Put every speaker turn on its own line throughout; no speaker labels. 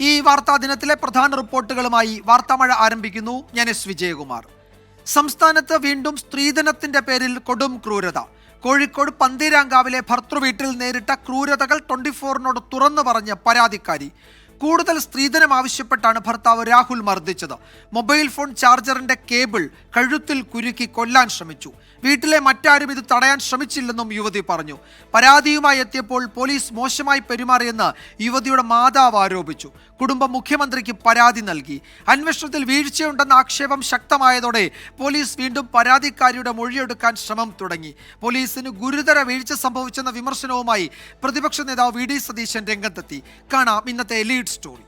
ഈ വാർത്താ ദിനത്തിലെ പ്രധാന റിപ്പോർട്ടുകളുമായി വാർത്താമഴ ആരംഭിക്കുന്നു. ഞാൻ എസ് വിജയകുമാർ. സംസ്ഥാനത്ത് വീണ്ടും സ്ത്രീധനത്തിന്റെ പേരിൽ കൊടും ക്രൂരത. കോഴിക്കോട് പന്തീരാങ്കാവിലെ ഭർത്തൃവീട്ടിൽ നേരിട്ട ക്രൂരതകൾ ട്വന്റി ഫോറിനോട് തുറന്നു പറഞ്ഞ പരാതിക്കാരി. കൂടുതൽ സ്ത്രീധനം ആവശ്യപ്പെട്ടാണ് ഭർത്താവ് രാഹുൽ മർദ്ദിച്ചത്. മൊബൈൽ ഫോൺ ചാർജറിന്റെ കേബിൾ കഴുത്തിൽ കുരുക്കി കൊല്ലാൻ ശ്രമിച്ചു. വീട്ടിലെ മറ്റാരും ഇത് തടയാൻ ശ്രമിച്ചില്ലെന്നും യുവതി പറഞ്ഞു. പരാതിയുമായി എത്തിയപ്പോൾ പോലീസ് മോശമായി പെരുമാറിയെന്ന് യുവതിയുടെ മാതാവ് ആരോപിച്ചു. കുടുംബം മുഖ്യമന്ത്രിക്ക് പരാതി നൽകി. അന്വേഷണത്തിൽ വീഴ്ചയുണ്ടെന്ന ആക്ഷേപം ശക്തമായതോടെ പോലീസ് വീണ്ടും പരാതിക്കാരിയുടെ മൊഴിയെടുക്കാൻ ശ്രമം തുടങ്ങി. പോലീസിന് ഗുരുതര വീഴ്ച സംഭവിച്ചെന്ന വിമർശനവുമായി പ്രതിപക്ഷ നേതാവ് വി ഡി സതീശൻ രംഗത്തെത്തി. കാണാം ഇന്നത്തെ ലീഡ് സ്റ്റോറി.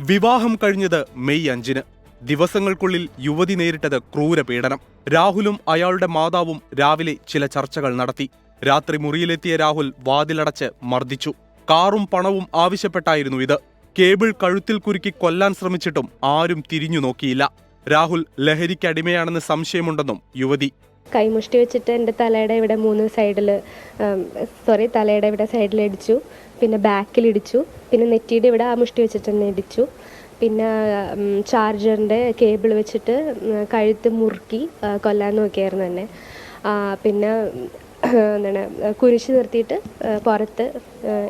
വിവാഹം കഴിഞ്ഞത് മെയ് അഞ്ചിന്. ദിവസങ്ങൾക്കുള്ളിൽ യുവതി നേരിട്ടത് ക്രൂരപീഡനം. രാഹുലും അയാളുടെ മാതാവും രാവിലെ ചില ചർച്ചകൾ നടത്തി. രാത്രി മുറിയിലെത്തിയ രാഹുൽ വാതിലടച്ച് മർദ്ദിച്ചു. കാറും പണവും ആവശ്യപ്പെട്ടായിരുന്നു ഇത്. കേബിൾ കഴുത്തിൽ കുരുക്കി കൊല്ലാൻ ശ്രമിച്ചിട്ടും ആരും തിരിഞ്ഞു നോക്കിയില്ല. രാഹുൽ ലഹരിക്കടിമയാണെന്ന് സംശയമുണ്ടെന്നും യുവതി.
കൈമുഷ്ടി വെച്ചിട്ട് എന്റെ തലയുടെ ഇവിടെ മൂന്ന് സൈഡിൽ സോറി തലയുടെ ഇവിടെ സൈഡിൽ ഇടിച്ചു. പിന്നെ ബാക്കിൽ ഇടിച്ചു. പിന്നെ നെറ്റിയുടെ ഇവിടെ ആ മുഷ്ടി വെച്ചിട്ട് തന്നെ ഇടിച്ചു. പിന്നെ ചാർജറിന്റെ കേബിൾ വെച്ചിട്ട് കഴുത്ത് മുറുക്കി കൊല്ലാൻ നോക്കിയായിരുന്നു എന്നെ. പിന്നെ എന്താണ് കുരിശ് നിർത്തിയിട്ട് പുറത്ത്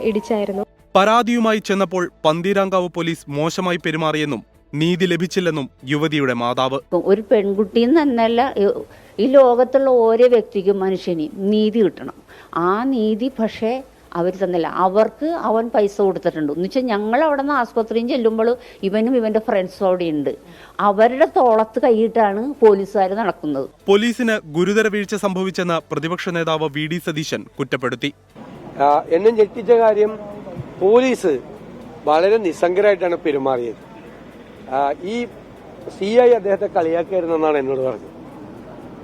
ഇടിച്ചായിരുന്നു.
പരാതിയുമായി ചെന്നപ്പോൾ പന്തീരാങ്കാവ് പോലീസ് മോശമായി പെരുമാറിയെന്നും നീതി ലഭിച്ചില്ലെന്നും യുവതിയുടെ മാതാവ്.
ഒരു പെൺകുട്ടി തന്നെയല്ല ഈ- ഈ ലോകത്തുള്ള ഓരോ വ്യക്തിക്കും മനുഷ്യന് നീതി കിട്ടണം. ആ നീതി പക്ഷേ അവർ തന്നില്ല. അവർക്ക് അവൻ പൈസ കൊടുത്തിട്ടുണ്ട്. എന്ന് വെച്ചാൽ ഞങ്ങൾ അവിടെ നിന്ന് ആസ്പത്രിയിൽ ചെല്ലുമ്പോൾ ഇവനും ഇവന്റെ ഫ്രണ്ട്സും അവിടെ ഉണ്ട് അവരുടെ തോളത്ത് കൈയിട്ടാണ് പോലീസുകാർ നടക്കുന്നത്.
പോലീസിന് ഗുരുതര വീഴ്ച സംഭവിച്ചെന്ന് പ്രതിപക്ഷ നേതാവ് വി ഡി സതീശൻ കുറ്റപ്പെടുത്തി.
എന്നെ ഞെട്ടിച്ച കാര്യം പോലീസ് വളരെ നിസ്സംഗരായിട്ടാണ് പെരുമാറിയത്. ഈ സി ഐ അദ്ദേഹത്തെ കളിയാക്കിയായിരുന്നെന്നാണ് എന്നോട് പറഞ്ഞത്.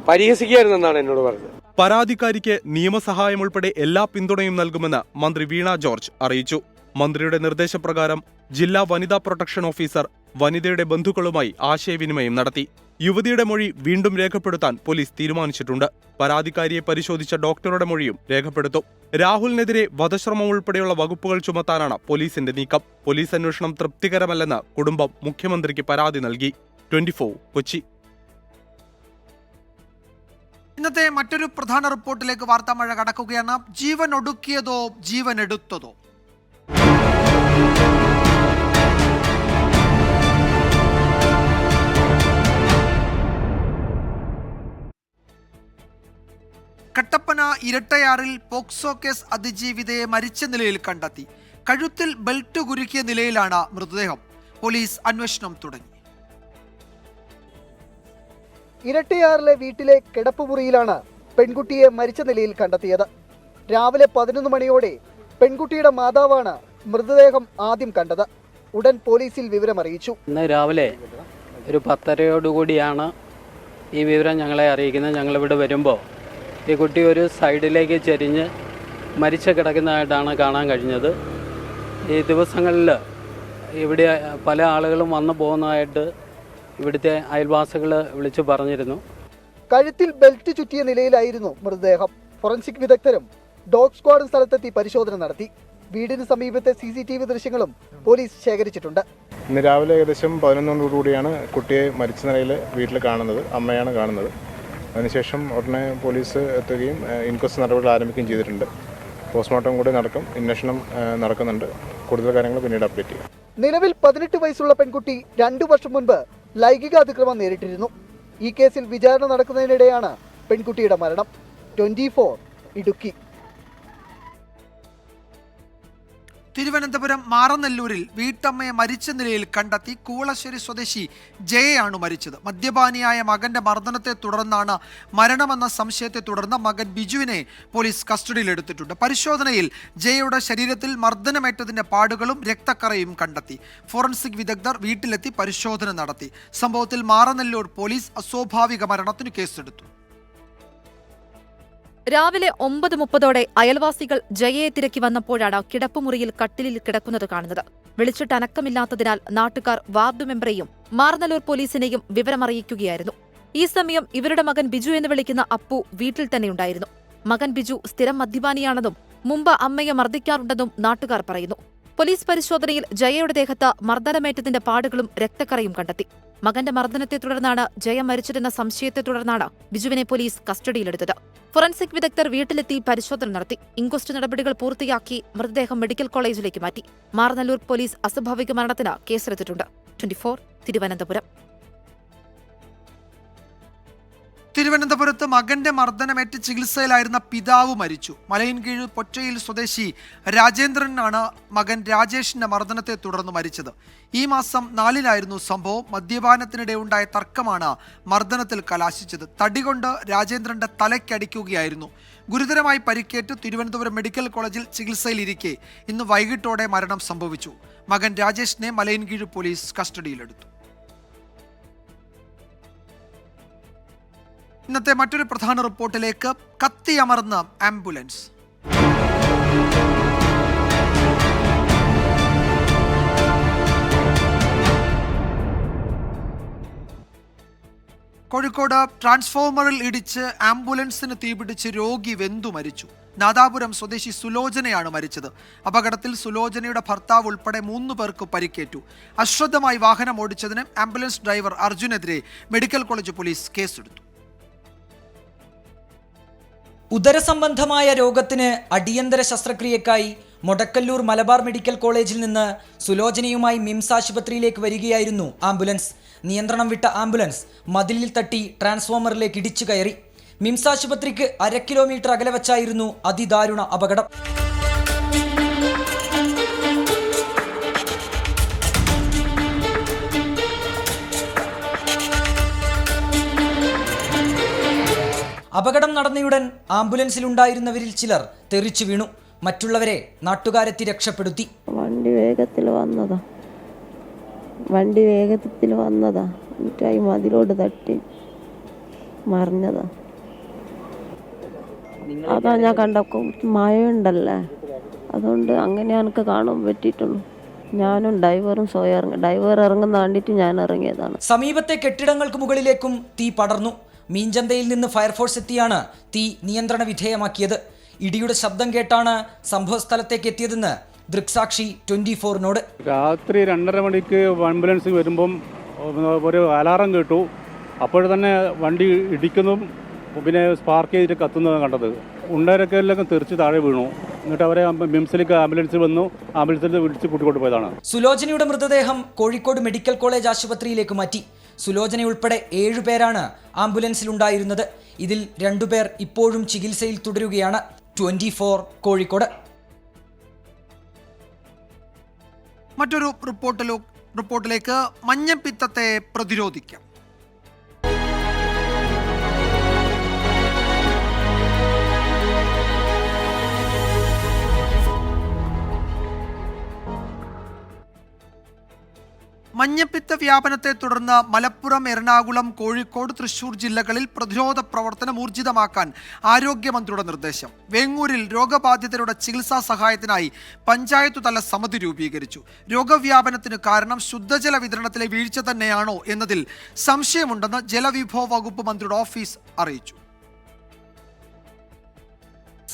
പരിഹസിക്കായിരുന്നെന്നാണ് എന്നോട് പറഞ്ഞത്.
പരാതിക്കാരിക്ക് നിയമസഹായം ഉൾപ്പെടെ എല്ലാ പിന്തുണയും നൽകുമെന്ന് മന്ത്രി വീണ ജോർജ് അറിയിച്ചു. മന്ത്രിയുടെ നിർദ്ദേശപ്രകാരം ജില്ലാ വനിതാ പ്രൊട്ടക്ഷൻ ഓഫീസർ വനിതയുടെ ബന്ധുക്കളുമായി ആശയവിനിമയം നടത്തി. യുവതിയുടെ മൊഴി വീണ്ടും രേഖപ്പെടുത്താൻ പോലീസ് തീരുമാനിച്ചിട്ടുണ്ട്. പരാതിക്കാരിയെ പരിശോധിച്ച ഡോക്ടറുടെ മൊഴിയും രേഖപ്പെടുത്തും. രാഹുലിനെതിരെ വധശ്രമം ഉൾപ്പെടെയുള്ള വകുപ്പുകൾ ചുമത്താനാണ് പോലീസിന്റെ നീക്കം. പോലീസ് അന്വേഷണം തൃപ്തികരമല്ലെന്ന് കുടുംബം മുഖ്യമന്ത്രിക്ക് പരാതി നൽകി. ട്വന്റി കൊച്ചി.
ഇന്നത്തെ മറ്റൊരു പ്രധാന റിപ്പോർട്ടിലേക്ക് വാർത്താമഴ കടക്കുകയാണ്. ജീവൻ ഒടുക്കിയതോ ജീവൻ എടുത്തതോ? കട്ടപ്പന ഇരട്ടയാറിൽ പോക്സോ കേസ് അതിജീവിതയെ മരിച്ച നിലയിൽ കണ്ടെത്തി. കഴുത്തിൽ ബെൽറ്റ് കുരുക്കിയ നിലയിലാണ് മൃതദേഹം. പോലീസ് അന്വേഷണം തുടങ്ങി.
ഇരട്ടിയാറിലെ വീട്ടിലെ കിടപ്പുമുറിയിലാണ് പെൺകുട്ടിയെ മരിച്ച നിലയിൽ കണ്ടെത്തിയത്. രാവിലെ പതിനൊന്ന് മണിയോടെ പെൺകുട്ടിയുടെ മാതാവാണ് മൃതദേഹം ആദ്യം കണ്ടത്. ഉടൻ പോലീസിൽ വിവരം അറിയിച്ചു.
ഇന്ന് രാവിലെ ഒരു പത്തരയോടുകൂടിയാണ് ഈ വിവരം ഞങ്ങളെ അറിയിക്കുന്നത്. ഞങ്ങളിവിടെ വരുമ്പോൾ ഈ കുട്ടി ഒരു സൈഡിലേക്ക് ചെരിഞ്ഞ് മരിച്ച കിടക്കുന്നതായിട്ടാണ് കാണാൻ കഴിഞ്ഞത്. ഈ ദിവസങ്ങളിൽ ഇവിടെ പല ആളുകളും വന്നു പോകുന്നതായിട്ട് ഇവിടുത്തെ അയൽവാസികൾ വിളിച്ചു പറഞ്ഞിരുന്നു.
കഴുത്തിൽ ബെൽറ്റ് ചുറ്റിയ നിലയിലായിരുന്നു മൃതദേഹം. ഫോറൻസിക് വിദഗ്ധരും ഡോഗ് സ്ക്വാഡും സ്ഥലത്തെത്തി പരിശോധന നടത്തി. വീടിന് സമീപത്തെ സി സി ടി വി ദൃശ്യങ്ങളും പോലീസ് ശേഖരിച്ചിട്ടുണ്ട്.
ഇന്ന് രാവിലെ ഏകദേശം പതിനൊന്നോടുകൂടിയാണ് കുട്ടിയെ മരിച്ച നിലയിൽ വീട്ടിൽ കാണുന്നത് അമ്മയാണ് കാണുന്നത്. അതിനുശേഷം ഉടനെ പോലീസ് എത്തുകയും ഇൻക്വസ്റ്റ് നടപടികൾ ആരംഭിക്കുകയും ചെയ്തിട്ടുണ്ട്. പോസ്റ്റ്മോർട്ടം കൂടി നടക്കും അന്വേഷണം നടക്കുന്നുണ്ട്. കൂടുതൽ കാര്യങ്ങൾ പിന്നീട് അപ്ഡേറ്റ് ചെയ്യും.
നിലവിൽ പതിനെട്ട് വയസ്സുള്ള പെൺകുട്ടി രണ്ടു വർഷം മുൻപ് ലൈംഗിക അതിക്രമം നേരിട്ടിരുന്നു. ഈ കേസിൽ വിചാരണ നടക്കുന്നതിനിടെയാണ് പെൺകുട്ടിയുടെ മരണം. ട്വന്റി ഇടുക്കി.
തിരുവനന്തപുരം മാറനല്ലൂരിൽ വീട്ടമ്മയെ മരിച്ച നിലയിൽ കണ്ടെത്തി കൂളശ്ശേരി സ്വദേശി ജയയാണ് മരിച്ചത്. മദ്യപാനിയായ മകന്റെ മർദ്ദനത്തെ തുടർന്നാണ് മരണമെന്ന സംശയത്തെ തുടർന്ന് മകൻ ബിജുവിനെ പോലീസ് കസ്റ്റഡിയിലെടുത്തിട്ടുണ്ട്. പരിശോധനയിൽ ജയയുടെ ശരീരത്തിൽ മർദ്ദനമേറ്റതിന്റെ പാടുകളും രക്തക്കറയും കണ്ടെത്തി. ഫോറൻസിക് വിദഗ്ധർ വീട്ടിലെത്തി പരിശോധന നടത്തി. സംഭവത്തിൽ മാറനല്ലൂർ പോലീസ് അസ്വാഭാവിക മരണത്തിന് കേസെടുത്തു.
രാവിലെ ഒമ്പത് മുപ്പതോടെ അയൽവാസികൾ ജയയെ തിരക്കി വന്നപ്പോഴാണ് കിടപ്പുമുറിയിൽ കട്ടിലിൽ കിടക്കുന്നത് കാണുന്നത്. വിളിച്ചിട്ട് അനക്കമില്ലാത്തതിനാൽ നാട്ടുകാർ വാർഡ് മെമ്പറെയും മാർനല്ലൂർ പോലീസിനെയും വിവരമറിയിക്കുകയായിരുന്നു. ഈ സമയം ഇവരുടെ മകൻ ബിജു എന്ന് വിളിക്കുന്ന അപ്പു വീട്ടിൽ തന്നെയുണ്ടായിരുന്നു. മകൻ ബിജു സ്ഥിരം മദ്യപാനിയാണെന്നും മുമ്പ് അമ്മയെ മർദ്ദിക്കാറുണ്ടെന്നും നാട്ടുകാർ പറയുന്നു. പോലീസ് പരിശോധനയിൽ ജയയുടെ ദേഹത്ത് മർദ്ദനമേറ്റതിന്റെ പാടുകളും രക്തക്കറയും കണ്ടെത്തി. മകന്റെ മർദ്ദനത്തെ തുടർന്നാണ് ജയ മരിച്ചതെന്ന സംശയത്തെ തുടർന്നാണ് ബിജുവിനെ പോലീസ് കസ്റ്റഡിയിലെടുത്തത്. ഫോറൻസിക് വിദഗ്ധർ വീട്ടിലെത്തി പരിശോധന നടത്തി. ഇൻക്വസ്റ്റ് നടപടികൾ പൂർത്തിയാക്കി മൃതദേഹം മെഡിക്കൽ കോളേജിലേക്ക് മാറ്റി. മാർനല്ലൂർ പോലീസ് അസ്വാഭാവിക മരണത്തിന് കേസെടുത്തിട്ടുണ്ട്. Twenty four Thiruvananthapuram.
തിരുവനന്തപുരത്ത് മകന്റെ മർദ്ദനമേറ്റ് ചികിത്സയിലായിരുന്ന പിതാവ് മരിച്ചു. മലയൻകീഴ് പൊറ്റയിൽ സ്വദേശി രാജേന്ദ്രനാണ് മകൻ രാജേഷിന്റെ മർദ്ദനത്തെ തുടർന്ന് മരിച്ചത്. ഈ മാസം നാലിനായിരുന്നു സംഭവം. മദ്യപാനത്തിനിടെ ഉണ്ടായ തർക്കമാണ് മർദ്ദനത്തിൽ കലാശിച്ചത്. തടികൊണ്ട് രാജേന്ദ്രന്റെ തലയ്ക്കടിക്കുകയായിരുന്നു ഗുരുതരമായി പരിക്കേറ്റ് തിരുവനന്തപുരം മെഡിക്കൽ കോളേജിൽ ചികിത്സയിലിരിക്കെ. ഇന്ന് വൈകിട്ടോടെ മരണം സംഭവിച്ചു. മകൻ രാജേഷിനെ മലയൻകീഴ് പോലീസ് കസ്റ്റഡിയിലെടുത്തു. ഇന്നത്തെ മറ്റൊരു പ്രധാന റിപ്പോർട്ടിലേക്ക് കത്തിയമർന്ന ആംബുലൻസ്. കോഴിക്കോട് ട്രാൻസ്ഫോമറിൽ ഇടിച്ച് ആംബുലൻസിന് തീപിടിച്ച് രോഗി വെന്തു മരിച്ചു. നാദാപുരം സ്വദേശി സുലോചനയാണ് മരിച്ചത്. അപകടത്തിൽ സുലോചനയുടെ ഭർത്താവ് ഉൾപ്പെടെ മൂന്ന് പേർക്ക് പരിക്കേറ്റു. അശ്രദ്ധമായി വാഹനം ഓടിച്ചതിന് ആംബുലൻസ് ഡ്രൈവർ അർജുനെതിരെ മെഡിക്കൽ കോളേജ് പോലീസ് കേസെടുത്തു.
ഉദരസംബന്ധമായ രോഗത്തിന് അടിയന്തര ശസ്ത്രക്രിയക്കായി മൊടക്കല്ലൂർ മലബാർ മെഡിക്കൽ കോളേജിൽ നിന്ന് സുലോചനയുമായി മിംസ് ആശുപത്രിയിലേക്ക് വരികയായിരുന്നു ആംബുലൻസ്. നിയന്ത്രണം വിട്ട ആംബുലൻസ് മതിലിൽ തട്ടി ട്രാൻസ്ഫോമറിലേക്ക് ഇടിച്ചു കയറി. മിംസ് ആശുപത്രിക്ക് അര കിലോമീറ്റർ അകലെ വച്ചായിരുന്നു അതിദാരുണ അപകടം. അപകടം നടന്നയുടൻ ആംബുലൻസിലുണ്ടായിരുന്നവരിൽ ചിലർ തെറിച്ചു വീണു. മറ്റുള്ളവരെ നാട്ടുകാരെത്തി രക്ഷപ്പെടുത്തി.
വണ്ടി വേഗത്തിൽ വന്നതാ. വണ്ടി വേഗത്തിൽ വന്നതാ. മറ്റായി മതിലോട് തട്ടി മറിഞ്ഞതാ. അതാ ഞാൻ കണ്ട മഴയുണ്ടല്ലേ? അതുകൊണ്ട് അങ്ങനെ എനിക്ക് കാണാൻ പറ്റിയിട്ടുള്ളൂ. ഞാനും ഡൈവറും സ്വയം ഇറങ്ങി ഡ്രൈവർ ഇറങ്ങുന്ന കണ്ടിട്ട് ഞാൻ ഇറങ്ങിയതാണ്.
സമീപത്തെ കെട്ടിടങ്ങൾക്ക് മുകളിലേക്കും തീ പടർന്നു. മീൻചന്തയിൽ നിന്ന് ഫയർഫോഴ്സ് എത്തിയാണ് തീ നിയന്ത്രണ വിധേയമാക്കിയത്. ഇടിയുടെ ശബ്ദം കേട്ടാണ് സംഭവസ്ഥലത്തേക്ക് എത്തിയതെന്ന് ദൃക്സാക്ഷി ട്വന്റി ഫോറിനോട്
രാത്രി രണ്ടര മണിക്ക് ആംബുലൻസ് വരുമ്പം ഒരു അലാറം കേട്ടു. അപ്പോൾ തന്നെ വണ്ടി ഇടിക്കുന്നതും പിന്നെ സ്പാർക്ക് ചെയ്തിട്ട് കത്തുന്നതും കണ്ടത്. ഉണ്ടരൊക്കെ എല്ലാം തെറിച്ച് താഴെ വീണു. എന്നിട്ട് അവരെ മിംസിലേക്ക് ആംബുലൻസിൽ വന്നു. ആംബുലൻസിൽ വിളിച്ച് കൂട്ടിക്കൊണ്ട് പോയതാണ്.
സുലോചനയുടെ മൃതദേഹം കോഴിക്കോട് മെഡിക്കൽ കോളേജ് ആശുപത്രിയിലേക്ക് മാറ്റി. സുലോചന ഉൾപ്പെടെ ഏഴുപേരാണ് ആംബുലൻസിലുണ്ടായിരുന്നത്. ഇതിൽ രണ്ടുപേർ ഇപ്പോഴും ചികിത്സയിൽ തുടരുകയാണ്. ട്വന്റി കോഴിക്കോട്.
മറ്റൊരു റിപ്പോർട്ടിലോ റിപ്പോർട്ടിലേക്ക് മഞ്ഞപ്പിത്തത്തെ പ്രതിരോധിക്കാം. മഞ്ഞപ്പിത്ത വ്യാപനത്തെ തുടർന്ന് മലപ്പുറം എറണാകുളം കോഴിക്കോട് തൃശൂർ ജില്ലകളിൽ പ്രതിരോധ പ്രവർത്തനം ഊർജിതമാക്കാൻ ആരോഗ്യമന്ത്രിയുടെ നിർദ്ദേശം. വേങ്ങൂരിൽ രോഗബാധിതരുടെ ചികിത്സാ സഹായത്തിനായി പഞ്ചായത്തു തല സമിതി രൂപീകരിച്ചു. രോഗവ്യാപനത്തിന് കാരണം ശുദ്ധജല വിതരണത്തിലെ വീഴ്ച തന്നെയാണോ എന്നതിൽ സംശയമുണ്ടെന്ന് ജലവിഭവ വകുപ്പ് മന്ത്രിയുടെ ഓഫീസ് അറിയിച്ചു.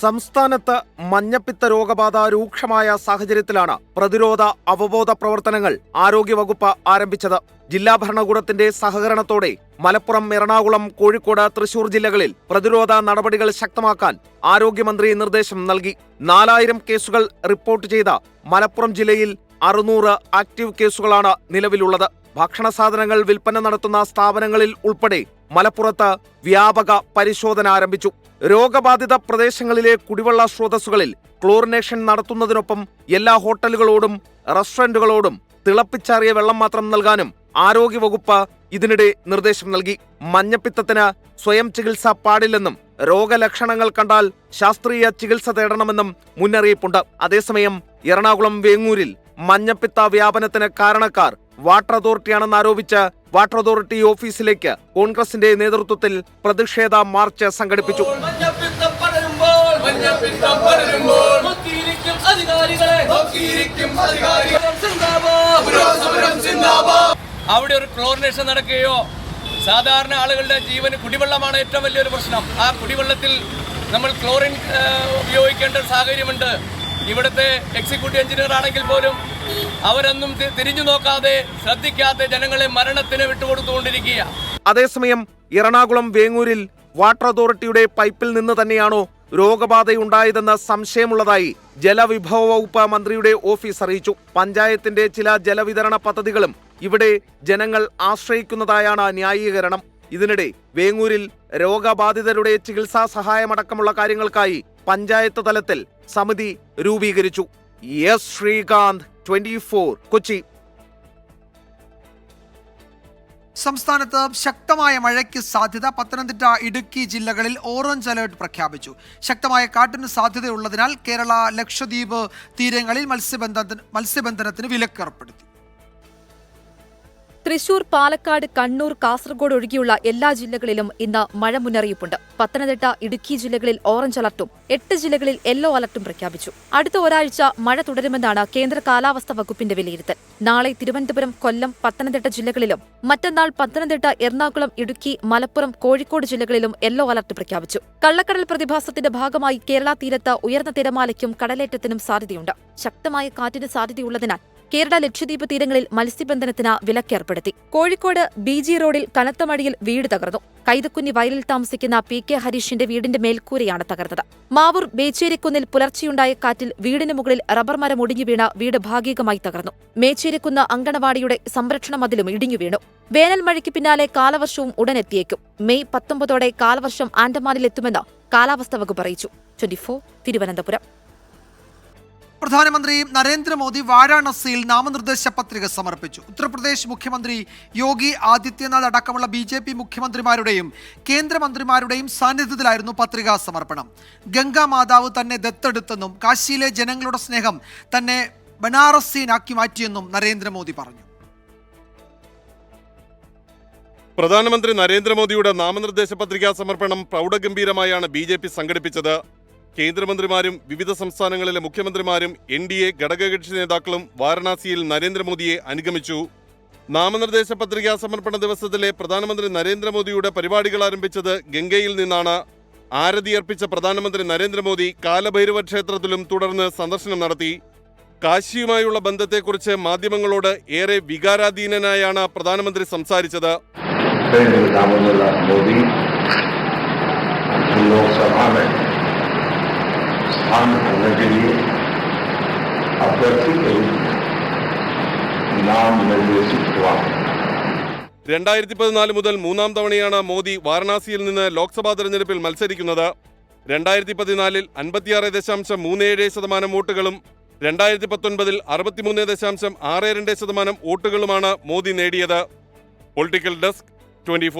സംസ്ഥാനത്ത് മഞ്ഞപ്പിത്ത രോഗബാധ രൂക്ഷമായ സാഹചര്യത്തിലാണ് പ്രതിരോധ അവബോധ പ്രവർത്തനങ്ങൾ ആരോഗ്യവകുപ്പ് ആരംഭിച്ചത്. ജില്ലാ ഭരണകൂടത്തിന്റെ സഹകരണത്തോടെ മലപ്പുറം എറണാകുളം കോഴിക്കോട് തൃശൂർ ജില്ലകളിൽ പ്രതിരോധ നടപടികൾ ശക്തമാക്കാൻ ആരോഗ്യമന്ത്രി നിർദ്ദേശം നൽകി. നാലായിരം കേസുകൾ റിപ്പോർട്ട് ചെയ്ത മലപ്പുറം ജില്ലയിൽ അറുന്നൂറ് ആക്റ്റീവ് കേസുകളാണ് നിലവിലുള്ളത്. ഭക്ഷണ സാധനങ്ങൾ വിൽപ്പന നടത്തുന്ന സ്ഥാപനങ്ങളിൽ ഉൾപ്പെടെ മലപ്പുറത്ത് വ്യാപക പരിശോധന ആരംഭിച്ചു. രോഗബാധിത പ്രദേശങ്ങളിലെ കുടിവെള്ള സ്രോതസ്സുകളിൽ ക്ലോറിനേഷൻ നടത്തുന്നതിനൊപ്പം എല്ലാ ഹോട്ടലുകളോടും റെസ്റ്റോറന്റുകളോടും തിളപ്പിച്ചാറിയ വെള്ളം മാത്രം നൽകാനും ആരോഗ്യവകുപ്പ് ഇതിനിടെ നിർദ്ദേശം നൽകി. മഞ്ഞപ്പിത്തത്തിന് സ്വയം ചികിത്സ പാടില്ലെന്നും രോഗലക്ഷണങ്ങൾ കണ്ടാൽ ശാസ്ത്രീയ ചികിത്സ തേടണമെന്നും മുന്നറിയിപ്പുണ്ട്. അതേസമയം എറണാകുളം വേങ്ങൂരിൽ മഞ്ഞപ്പിത്ത വ്യാപനത്തിന് കാരണക്കാർ വാട്ടർ അതോറിറ്റിയാണെന്ന് ആരോപിച്ച് വാട്ടർ അതോറിറ്റി ഓഫീസിലേക്ക് കോൺഗ്രസിന്റെ നേതൃത്വത്തിൽ പ്രതിഷേധ മാർച്ച് സംഘടിപ്പിച്ചു.
അവിടെ ഒരു ക്ലോറിനേഷൻ നടക്കുകയോ സാധാരണ ആളുകളുടെ ജീവന് കുടിവെള്ളമാണ് ഏറ്റവും വലിയൊരു പ്രശ്നം. ആ കുടിവെള്ളത്തിൽ നമ്മൾ ക്ലോറിൻ ഉപയോഗിക്കേണ്ട സാഹചര്യമുണ്ട്. ഇവിടുത്തെ എക്സിക്യൂട്ടീവ് എഞ്ചിനീയർ ആണെങ്കിൽ പോലും അവരൊന്നും തിരിഞ്ഞു നോക്കാതെ ശ്രദ്ധിക്കാതെ ജനങ്ങളെ മരണത്തിന് വിട്ടുകൊടുത്തുകൊണ്ടിരിക്കുക
അതേസമയം എറണാകുളം വേങ്ങൂരിൽ വാട്ടർ അതോറിറ്റിയുടെ പൈപ്പിൽ നിന്ന് തന്നെയാണോ രോഗബാധയുണ്ടായതെന്ന് സംശയമുള്ളതായി ജലവിഭവ വകുപ്പ് മന്ത്രിയുടെ ഓഫീസ് അറിയിച്ചു. പഞ്ചായത്തിന്റെ ചില ജലവിതരണ പദ്ധതികളും ഇവിടെ ജനങ്ങൾ ആശ്രയിക്കുന്നതായാണ് ന്യായീകരണം. ഇതിനിടെ വേങ്ങൂരിൽ രോഗബാധിതരുടെ ചികിത്സാ സഹായമടക്കമുള്ള കാര്യങ്ങൾക്കായി പഞ്ചായത്ത് തലത്തിൽ സമിതി രൂപീകരിച്ചു. S Srikanth twenty four Kochi.
സംസ്ഥാനത്ത് ശക്തമായ മഴയ്ക്ക് സാധ്യത. പത്തനംതിട്ട ഇടുക്കി ജില്ലകളിൽ ഓറഞ്ച് അലേർട്ട് പ്രഖ്യാപിച്ചു. ശക്തമായ കാറ്റിന് സാധ്യതയുള്ളതിനാൽ കേരള ലക്ഷദ്വീപ് തീരങ്ങളിൽ മത്സ്യബന്ധന മത്സ്യബന്ധനത്തിന് വിലക്കേർപ്പെടുത്തി.
തൃശൂർ പാലക്കാട് കണ്ണൂർ കാസർഗോഡ് ഒഴികെയുള്ള എല്ലാ ജില്ലകളിലും ഇന്ന് മഴ മുന്നറിയിപ്പുണ്ട്. പത്തനംതിട്ട ഇടുക്കി ജില്ലകളിൽ ഓറഞ്ച് അലർട്ടും എട്ട് ജില്ലകളിൽ യെല്ലോ അലർട്ടും പ്രഖ്യാപിച്ചു. അടുത്ത ഒരാഴ്ച മഴ തുടരുമെന്നാണ് കേന്ദ്ര കാലാവസ്ഥാ വകുപ്പിന്റെ വിലയിരുത്തൽ. നാളെ തിരുവനന്തപുരം കൊല്ലം പത്തനംതിട്ട ജില്ലകളിലും മറ്റന്നാൾ പത്തനംതിട്ട എറണാകുളം ഇടുക്കി മലപ്പുറം കോഴിക്കോട് ജില്ലകളിലും യെല്ലോ അലർട്ട് പ്രഖ്യാപിച്ചു. കള്ളക്കടൽ പ്രതിഭാസത്തിന്റെ ഭാഗമായി കേരള തീരത്ത് ഉയർന്ന തിരമാലയ്ക്കും കടലേറ്റത്തിനും സാധ്യതയുണ്ട്. ശക്തമായ കാറ്റിന് സാധ്യതയുള്ളതിനാൽ കേരള ലക്ഷദ്വീപ് തീരങ്ങളിൽ മത്സ്യബന്ധനത്തിന് വിലക്കേർപ്പെടുത്തി. കോഴിക്കോട് ബി ജി റോഡിൽ കനത്ത മഴയിൽ വീട് തകർന്നു. കൈതക്കുഞ്ഞി വയലിൽ താമസിക്കുന്ന പി കെ ഹരീഷിന്റെ വീടിന്റെ മേൽക്കൂരയാണ് തകർന്നത്. മാവൂർ ബേച്ചേരിക്കുന്നിൽ പുലർച്ചെയുണ്ടായ കാറ്റിൽ വീടിന് മുകളിൽ റബ്ബർ മരം ഒടിഞ്ഞു വീണ വീട് ഭാഗികമായി തകർന്നു. മേച്ചേരിക്കുന്ന് അങ്കണവാടിയുടെ സംരക്ഷണ മതിലും ഇടിഞ്ഞു വീണു വേനൽ മഴയ്ക്ക് പിന്നാലെ കാലവർഷവും ഉടനെത്തിയേക്കും. മെയ് പത്തൊമ്പതോടെ കാലവർഷം ആൻഡമാനിലെത്തുമെന്ന് കാലാവസ്ഥാ വകുപ്പ് അറിയിച്ചു. ട്വന്റി തിരുവനന്തപുരം.
പ്രധാനമന്ത്രി നരേന്ദ്രമോദി വാരാണസിയിൽ നാമനിർദ്ദേശ പത്രിക സമർപ്പിച്ചു. ഉത്തർപ്രദേശ് മുഖ്യമന്ത്രി യോഗി ആദിത്യനാഥ് അടക്കമുള്ള ബി ജെ പി മുഖ്യമന്ത്രിമാരുടെയും കേന്ദ്രമന്ത്രിമാരുടെയും സാന്നിധ്യത്തിലായിരുന്നു പത്രികാ സമർപ്പണം. ഗംഗാ മാതാവ് തന്നെ ദത്തെടുത്തെന്നും കാശിയിലെ ജനങ്ങളുടെ സ്നേഹം തന്നെ ബനാറസീനാക്കി മാറ്റിയെന്നും നരേന്ദ്രമോദി പറഞ്ഞു.
പ്രധാനമന്ത്രി നരേന്ദ്രമോദിയുടെ നാമനിർദ്ദേശ പത്രികാ സമർപ്പണം പ്രൗഢഗംഭീരമായാണ് ബി ജെ പി സംഘടിപ്പിച്ചത്. കേന്ദ്രമന്ത്രിമാരും വിവിധ സംസ്ഥാനങ്ങളിലെ മുഖ്യമന്ത്രിമാരും എൻ ഡി എ ഘടകകക്ഷി നേതാക്കളും വാരണാസിയിൽ നരേന്ദ്രമോദിയെ അനുഗമിച്ചു. നാമനിർദ്ദേശ പത്രികാ സമർപ്പണ ദിവസത്തിലെ പ്രധാനമന്ത്രി നരേന്ദ്രമോദിയുടെ പരിപാടികൾ ആരംഭിച്ചത് ഗംഗയിൽ നിന്നാണ്. ആരതി അർപ്പിച്ച പ്രധാനമന്ത്രി നരേന്ദ്രമോദി കാലഭൈരവ ക്ഷേത്രത്തിലും തുടർന്ന് സന്ദർശനം നടത്തി. കാശിയുമായുള്ള ബന്ധത്തെക്കുറിച്ച് മാധ്യമങ്ങളോട് ഏറെ വികാരാധീനനായാണ് പ്രധാനമന്ത്രി സംസാരിച്ചത്.
मोदी लोकसभा में स्थान करने के लिए अभ्यर्थी के रूप में नाम निर्देशित हुआ
രണ്ടായിരത്തി പതിനാല് മുതൽ മൂന്നാം തവണയാണ് മോദി വാരണാസിയിൽ നിന്ന് ലോക്സഭാ തെരഞ്ഞെടുപ്പിൽ മത്സരിക്കുന്നത് രണ്ടായിരത്തി പതിനാലിൽ അൻപത്തിയാറ് ദശാംശം മൂന്ന് ഏഴ് ശതമാനം വോട്ടുകളും രണ്ടായിരത്തി പത്തൊൻപതിൽ അറുപത്തിമൂന്ന് ദശാംശം ആറ് രണ്ട് ശതമാനം വോട്ടുകളുമാണ് മോദി നേടിയത് പൊളിറ്റിക്കൽ ഡെസ്ക് ട്വന്റി